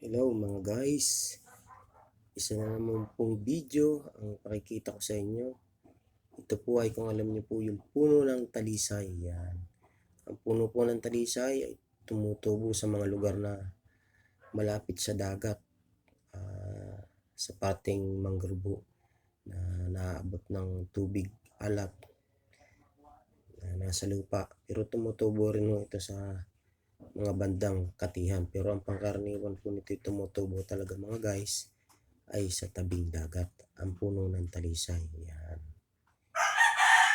Hello mga guys. Isa na naman pong video ang pakikita ko sa inyo. Ito po ay kung alam niyo po yung puno ng talisay. Yan. Ang puno po ng talisay ay tumutubo sa mga lugar na malapit sa dagat. ah, sa pating mangrobo na naaabot ng tubig alat na nasa lupa. Pero tumutubo rin ito sa mga bandang katihan. Pero ang pangkaraniwan po nito tumutubo talaga mga guys ay sa tabing dagat. Ang puno ng talisay. Yan.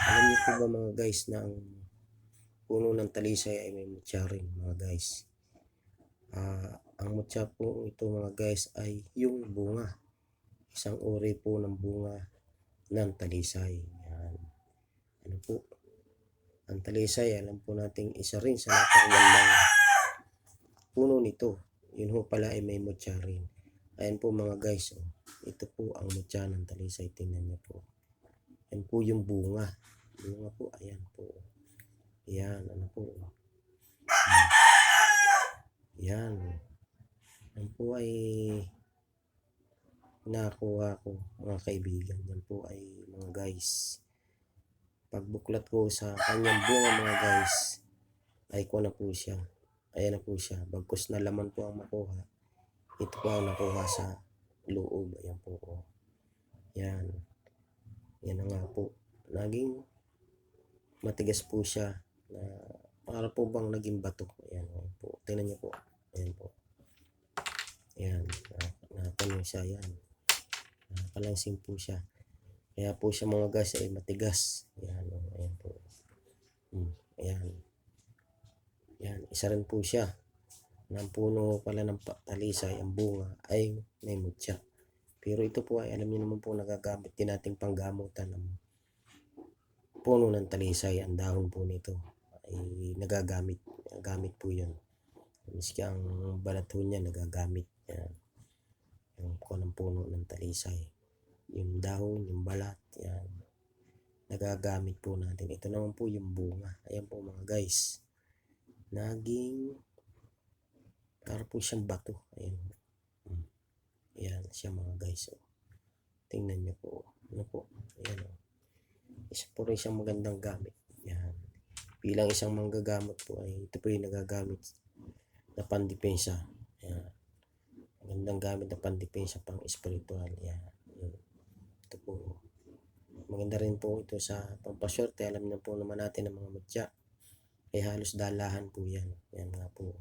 Alam niyo po ba mga guys na ang puno ng talisay ay may mutya rin mga guys. Ah, ang mutya po ito mga guys ay yung bunga. Isang uri po ng bunga ng talisay. Yan. Ano po? Ang talisay, alam po nating isa rin sa napakagandang puno nito. Yun ho pala ay may mutya rin. Ayan po mga guys, oh. ito po ang mutya ng talisay. Tingnan niyo po. Yan po yung bunga. Bunga po, ayan po. Yan, ano po. oh. Hmm. Yan. Yan po ay nakuha ko mga kaibigan. Yan po ay mga guys. Pagbuklat ko sa kanyang bunga mga guys, ay ko na po siya. Ayan na po siya. Bagkus na laman po ang makuha. Ito po ang nakuha sa loob. Ayan po. Oh. Yan. Yan na nga po. Naging matigas po siya na para po bang naging bato. Ayan po. Tingnan niyo po. Ayan po. Ayan. Nakapano siya. Ayan. Nakapalansing po siya. Kaya po siya mga guys ay matigas. Ayan. Oh, ayan po. Hmm. Ayan. Yan, isa rin po siya. Ng puno pala ng talisay, ang bunga ay may mutya. Pero ito po ay alam niyo naman po nagagamit din nating panggamutan ng puno ng talisay. Ang dahon po nito ay nagagamit. Gamit po yun. Miski ang balat po niya nagagamit. Yan. Yung po ng puno ng talisay. Yung dahon, yung balat, yan. Nagagamit po natin. Ito naman po yung bunga. Ayan po mga guys naging para po siyang bato. Ayan. Mm. Ayan siya mga guys. Oh. Tingnan niyo po. Ano po? Ayan oh. Isa po rin siyang magandang gamit. Ayan. Bilang isang manggagamot po ay ito po yung nagagamit na pandepensa. Ayan. Magandang gamit na pandepensa pang espiritual. Ayan. Ito po. Maganda rin po ito sa pampaswerte. Alam na po naman natin ang mga mutya ay halos dalahan po yan. Yan nga po.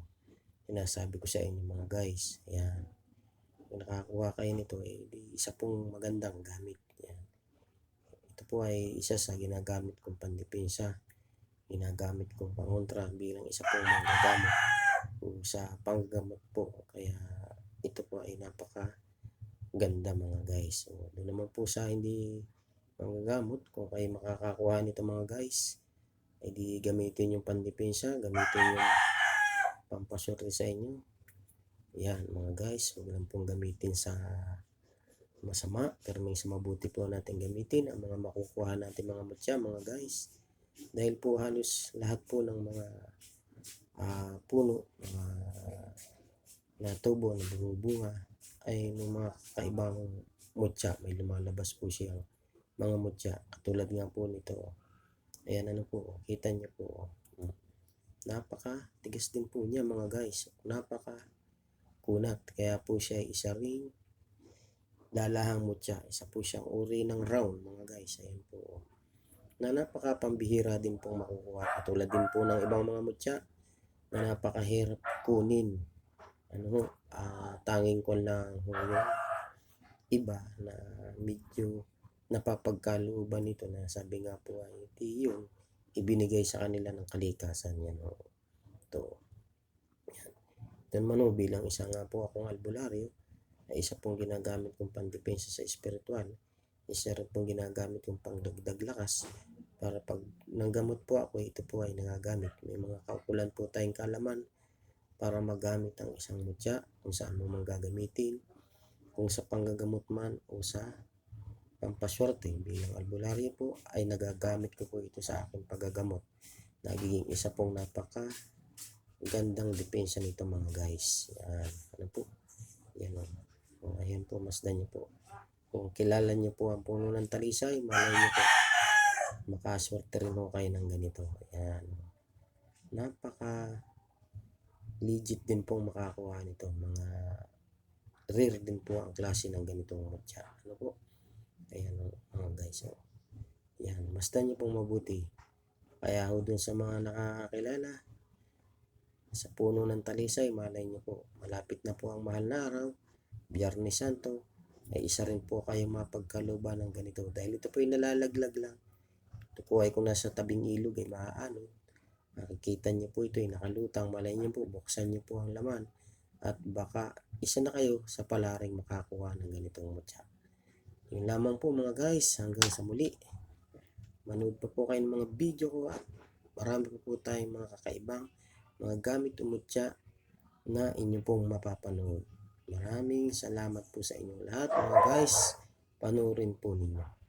Sinasabi ko sa inyo mga guys. Yan. Kung nakakuha kayo nito, eh, isa pong magandang gamit. Yan. Ito po ay isa sa ginagamit kong pandepensa. Ginagamit kong pangontra bilang isa pong magagamit po sa panggamot po. Kaya ito po ay napaka ganda mga guys. So, doon naman po sa hindi manggagamot, kung kayo makakakuha nito mga guys, ay di gamitin yung pandepensa, gamitin yung pampaswerte sa inyo. Yan mga guys, huwag lang pong gamitin sa masama, pero may sa mabuti po natin gamitin ang mga makukuha natin mga mutya mga guys. Dahil po halos lahat po ng mga ah, puno, mga na tubo, na bumubunga, ay may mga kaibang mutya, may lumalabas po siyang mga mutya. Katulad nga po nito, Ayan ano po, oh, kita niyo po. oh. Napaka tigas din po niya mga guys. Napaka kunat. Kaya po siya isa ring dalahang mutya. Isa po siyang uri ng round mga guys. Ayan po. oh. Na napaka pambihira din pong makukuha. Katulad din po ng ibang mga mutya na napakahirap kunin. Ano ah, tanging ko lang yung iba na medyo napapagkalooban nito na sabi nga po ay di yun ibinigay sa kanila ng kalikasan yan o to yan. Yan bilang isa nga po akong albularyo na isa pong ginagamit kong pandepensa sa espiritual isa rin pong ginagamit kong pangdagdag lakas para pag nanggamot po ako ito po ay nagagamit. May mga kaukulan po tayong kalaman para magamit ang isang mutya kung saan mo man gagamitin. Kung sa panggagamot man o sa pampaswerte bilang albularyo po ay nagagamit ko po ito sa aking paggagamot. Nagiging isa pong napaka gandang depensa nito mga guys. Yan. Ano po? ayan po, masdan niyo po. Kung kilala niyo po ang puno ng talisay, malay niyo po, makaswerte rin ho kayo ng ganito. Ayan. Napaka legit din pong makakuha nito. Mga rare din po ang klase ng ganitong mutya. Ano po? Ayan o, mga guys. O. Yan, masdan niyo pong mabuti. Kaya ho dun sa mga nakakakilala, sa puno ng talisay, malay niyo po, malapit na po ang mahal na araw, Biyernes Santo, ay isa rin po kayo mapagkaluba ng ganito. Dahil ito po ay nalalaglag lang. Ito po ay kung nasa tabing ilog ay maaano. Makikita niyo po ito ay nakalutang. Malay niyo po, buksan niyo po ang laman. At baka isa na kayo sa palaring makakuha ng ganitong mutya. Yun lamang po mga guys. Hanggang sa muli. Manood pa po kayo ng mga video ko at marami pa po tayong mga kakaibang mga gamit umutya na inyo pong mapapanood. Maraming salamat po sa inyong lahat mga guys. Panoorin po ninyo.